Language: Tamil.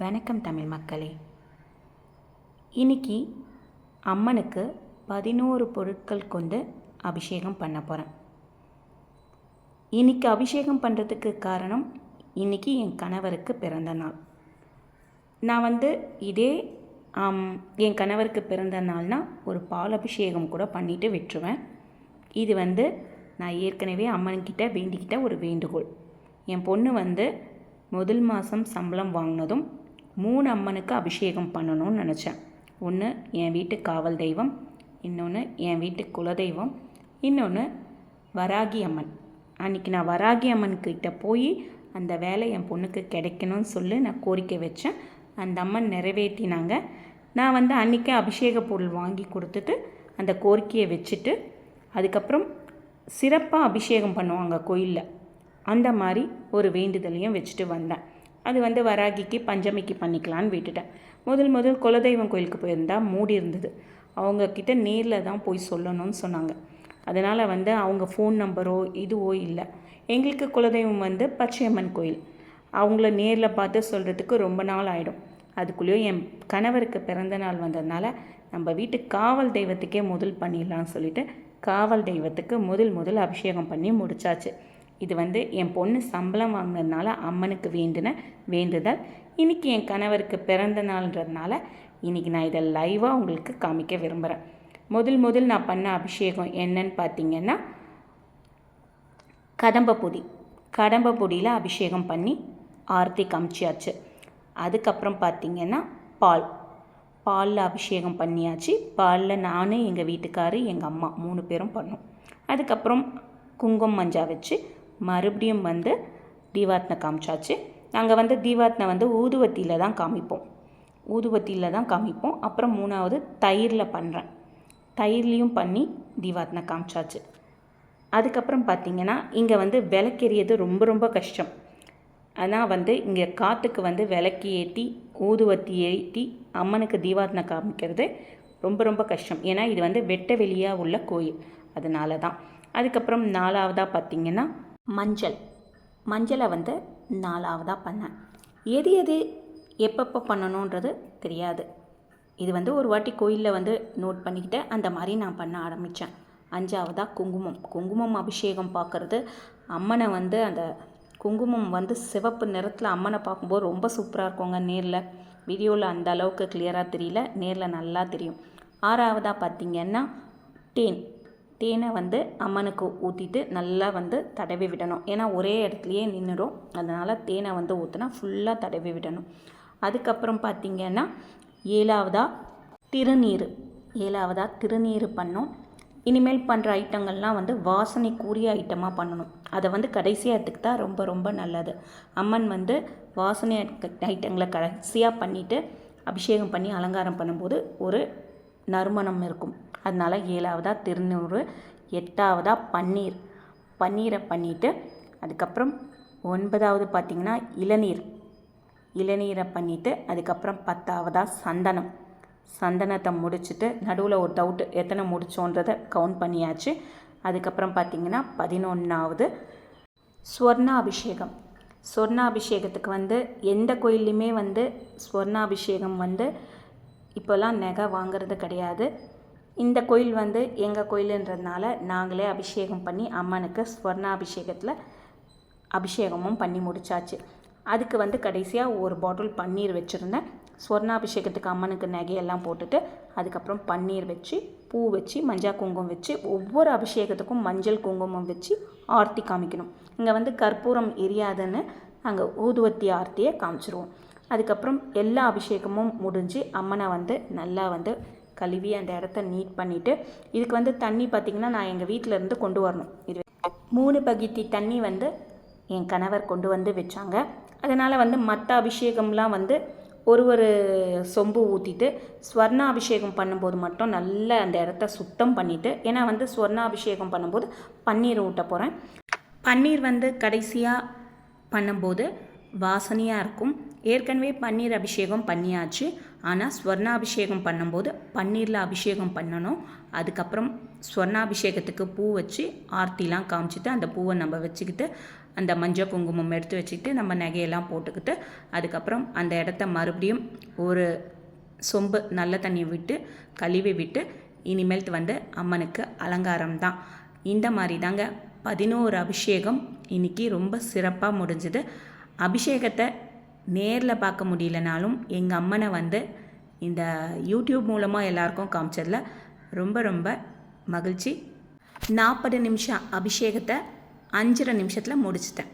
வணக்கம் தமிழ் மக்களே. இன்னைக்கு அம்மனுக்கு பதினோரு பொருட்கள் கொண்டு அபிஷேகம் பண்ண போகிறேன் இன்னைக்கு அபிஷேகம் பண்ணுறதுக்கு காரணம் இன்னைக்கு என் கணவருக்கு பிறந்த நாள். நான் வந்து இதே என் கணவருக்கு பிறந்த நாள்னால் ஒரு பால் அபிஷேகம் கூட பண்ணிவிட்டு விட்டுருவேன். இது வந்து நான் ஏற்கனவே அம்மன்கிட்ட வேண்டிக்கிட்ட ஒரு வேண்டுகோள். என் பொண்ணு வந்து முதல் மாதம் சம்பளம் வாங்கினதும் மூணு அம்மனுக்கு அபிஷேகம் பண்ணணும்னு நினச்சேன். ஒன்று என் வீட்டு காவல் தெய்வம். இன்னொன்று என் வீட்டு குலதெய்வம். இன்னொன்று வராகி அம்மன் அன்றைக்கி நான் வராகி அம்மன்கிட்ட போய் அந்த வேலை என் பொண்ணுக்கு கிடைக்கணும்னு சொல்லி நான் கோரிக்கை வச்சேன். அந்த அம்மன் நிறைவேற்றினாங்க. நான் வந்து அன்றைக்கே அபிஷேக பொருள் வாங்கி கொடுத்துட்டு அந்த கோரிக்கையை வச்சுட்டு அதுக்கப்புறம் சிறப்பாக அபிஷேகம் பண்ணுவாங்க கோயிலில். அந்த மாதிரி ஒரு வேண்டுதலையும் வச்சுட்டு வந்தேன். அது வந்து வராகிக்கு பஞ்சமிக்கு பண்ணிக்கலான்னு விட்டுட்டேன். முதல் முதல் குலதெய்வம் கோயிலுக்கு போயிருந்தா மூடி இருந்தது. அவங்கக்கிட்ட நேரில் தான் போய் சொல்லணும்னு சொன்னாங்க. அதனால் வந்து அவங்க ஃபோன் நம்பரோ இதுவோ இல்லை. எங்களுக்கு குலதெய்வம் வந்து பச்சையம்மன் கோயில். அவங்கள நேரில் பார்த்து சொல்கிறதுக்கு ரொம்ப நாள் ஆகிடும் அதுக்குள்ளேயும் என் கணவருக்கு பிறந்த நாள் வந்ததுனால நம்ம வீட்டு காவல் தெய்வத்துக்கே முதல் பண்ணிடலாம்னு சொல்லிட்டு காவல் தெய்வத்துக்கு முதல் முதல் அபிஷேகம் பண்ணி முடிச்சாச்சு. இது வந்து என் பொண்ணு சம்பளம் வாங்கினதுனால அம்மனுக்கு வேண்டின வேண்டுதல். இன்றைக்கி என் கணவருக்கு பிறந்த நாள்ன்றதுனால இன்றைக்கி நான் இதை லைவாக உங்களுக்கு காமிக்க விரும்புகிறேன் முதல் முதல் நான் பண்ண அபிஷேகம் என்னன்னு பார்த்தீங்கன்னா கதம்ப பொடி. கடம்ப பொடியில் அபிஷேகம் பண்ணி ஆர்த்தி காமிச்சியாச்சு அதுக்கப்புறம் பார்த்தீங்கன்னா பால். பாலில் அபிஷேகம் பண்ணியாச்சு. பாலில் நான் எங்கள் வீட்டுக்காரு எங்கள் அம்மா மூணு பேரும் பண்ணோம். அதுக்கப்புறம் குங்குமம் மஞ்சா வச்சு மறுபடியும் வந்து தீவாத்னை காமிச்சாச்சு. நாங்கள் வந்து தீவாத்னை வந்து ஊதுவத்தியில் தான் காமிப்போம். ஊதுவத்தியில் தான் காமிப்போம். அப்புறம் மூணாவது தயிரில் பண்ணுறேன் தயிர்லேயும் பண்ணி தீவாத்னை காமிச்சாச்சு. அதுக்கப்புறம் பார்த்தீங்கன்னா இங்கே வந்து விளக்கெறியது ரொம்ப ரொம்ப கஷ்டம். ஆனால் வந்து இங்கே காற்றுக்கு வந்து விளக்கு ஏற்றி ஊதுவத்தி ஏற்றி அம்மனுக்கு தீவாத்னை காமிக்கிறது ரொம்ப ரொம்ப கஷ்டம். ஏன்னா இது வந்து வெட்ட வெளியாக உள்ள கோயில். அதனால தான் அதுக்கப்புறம் நாலாவதாக பார்த்தீங்கன்னா மஞ்சள். மஞ்சளை வந்து நாலாவதாக பண்ணேன். எது எது எப்பப்போ பண்ணணுன்றது தெரியாது. இது வந்து ஒரு வாட்டி கோயிலில் வந்து நோட் பண்ணிக்கிட்டு அந்த மாதிரி நான் பண்ண ஆரம்பித்தேன் அஞ்சாவதாக குங்குமம். குங்குமம் அபிஷேகம் பார்க்குறது அம்மனை வந்து அந்த குங்குமம் வந்து சிவப்பு நிறத்தில் அம்மனை பார்க்கும்போது ரொம்ப சூப்பராக இருக்குங்க நேரில். வீடியோவில் அந்த அளவுக்கு கிளியராக தெரியல. நேரில் நல்லா தெரியும். ஆறாவதாக பார்த்தீங்கன்னா தேன். தேனை வந்து அம்மனுக்கு ஊற்றிட்டு நல்லா வந்து தடவி விடணும். ஏன்னா ஒரே இடத்துலையே நின்றுடும் அதனால் தேனை வந்து ஊற்றினா ஃபுல்லாக தடவி விடணும். அதுக்கப்புறம் பார்த்திங்கன்னா ஏழாவதாக திருநீர். ஏழாவதாக திருநீர் பண்ணோம். இனிமேல் பண்ணுற ஐட்டங்கள்லாம் வந்து வாசனைக்குரிய ஐட்டமாக பண்ணணும். அதை வந்து கடைசியாக எடுத்துக்கிட்டா ரொம்ப ரொம்ப நல்லது. அம்மன் வந்து வாசனை ஐட்டங்களை கடைசியாக பண்ணிவிட்டு அபிஷேகம் பண்ணி அலங்காரம் பண்ணும்போது ஒரு நறுமணம் இருக்கும். அதனால் ஏழாவதாக திருநூறு எட்டாவதாக பன்னீர். பன்னீரை பண்ணிவிட்டு அதுக்கப்புறம் ஒன்பதாவது பார்த்திங்கன்னா இளநீர். இளநீரை பண்ணிவிட்டு அதுக்கப்புறம் பத்தாவதாக சந்தனம். சந்தனத்தை முடிச்சுட்டு நடுவில் ஒரு டவுட்டு எத்தனை முடிச்சோன்றதை கவுண்ட் பண்ணியாச்சு. அதுக்கப்புறம் பார்த்திங்கன்னா பதினொன்றாவது ஸ்வர்ணாபிஷேகம். ஸ்வர்ணாபிஷேகத்துக்கு வந்து எந்த கோயில்லையுமே வந்து ஸ்வர்ணாபிஷேகம் வந்து இப்போல்லாம் நகை வாங்குறது கிடையாது. இந்த கோயில் வந்து எங்கள் கோயிலுன்றதுனால நாங்களே அபிஷேகம் பண்ணி அம்மனுக்கு ஸ்வர்ணாபிஷேகத்தில் அபிஷேகமும் பண்ணி முடிச்சாச்சு. அதுக்கு வந்து கடைசியாக ஒரு பாட்டில் பன்னீர் வச்சுருந்தேன். ஸ்வர்ணாபிஷேகத்துக்கு அம்மனுக்கு நகையெல்லாம் போட்டுட்டு அதுக்கப்புறம் பன்னீர் வச்சு பூ வச்சு மஞ்சள் குங்குமம் வச்சு ஒவ்வொரு அபிஷேகத்துக்கும் மஞ்சள் குங்குமம் வச்சு ஆர்த்தி காமிக்கணும். இங்கே வந்து கற்பூரம் எரியாதுன்னு நாங்கள் ஊதுவத்தி ஆர்த்தியை காமிச்சிருவோம். அதுக்கப்புறம் எல்லா அபிஷேகமும் முடிஞ்சு அம்மனை வந்து நல்லா வந்து கழுவி அந்த இடத்த நீட் பண்ணிவிட்டு இதுக்கு வந்து தண்ணி பார்த்திங்கன்னா நான் எங்கள் வீட்டில் இருந்து கொண்டு வரணும். இது மூணு பகித்தி தண்ணி வந்து என் கணவர் கொண்டு வந்து வச்சாங்க. அதனால் வந்து மற்ற அபிஷேகம்லாம் வந்து ஒரு ஒரு சொம்பு ஊற்றிட்டு ஸ்வர்ணாபிஷேகம் பண்ணும்போது மட்டும் நல்லா அந்த இடத்த சுத்தம் பண்ணிவிட்டு ஏன்னா வந்து ஸ்வர்ணாபிஷேகம் பண்ணும்போது பன்னீர் ஊட்ட போகிறேன் பன்னீர் வந்து கடைசியாக பண்ணும்போது வாசனையாக இருக்கும் ஏற்கனவே பன்னீர் அபிஷேகம் பண்ணியாச்சு. ஆனால் ஸ்வர்ணாபிஷேகம் பண்ணும்போது பன்னீரில் அபிஷேகம் பண்ணணும். அதுக்கப்புறம் ஸ்வர்ணாபிஷேகத்துக்கு பூ வச்சு ஆர்த்திலாம் காமிச்சிட்டு அந்த பூவை நம்ம வச்சுக்கிட்டு அந்த மஞ்சள் குங்குமம் எடுத்து வச்சுக்கிட்டு நம்ம நகையெல்லாம் போட்டுக்கிட்டு அதுக்கப்புறம் அந்த இடத்த மறுபடியும் ஒரு சொம்பு நல்ல தண்ணி விட்டு கழுவி விட்டு இனிமேல் வந்து அம்மனுக்கு அலங்காரம் தான். இந்த மாதிரி தாங்க பதினோரு அபிஷேகம் இன்னைக்கு ரொம்ப சிறப்பாக முடிஞ்சுது. அபிஷேகத்தை நேரில் பார்க்க முடியலனாலும் எங்கள் அம்மனை வந்து இந்த யூடியூப் மூலமாக எல்லாருக்கும் காமிச்சதில் ரொம்ப ரொம்ப மகிழ்ச்சி. நாற்பது நிமிஷம் அபிஷேகத்தை அஞ்சரை நிமிஷத்தில் முடிச்சிட்டேன்.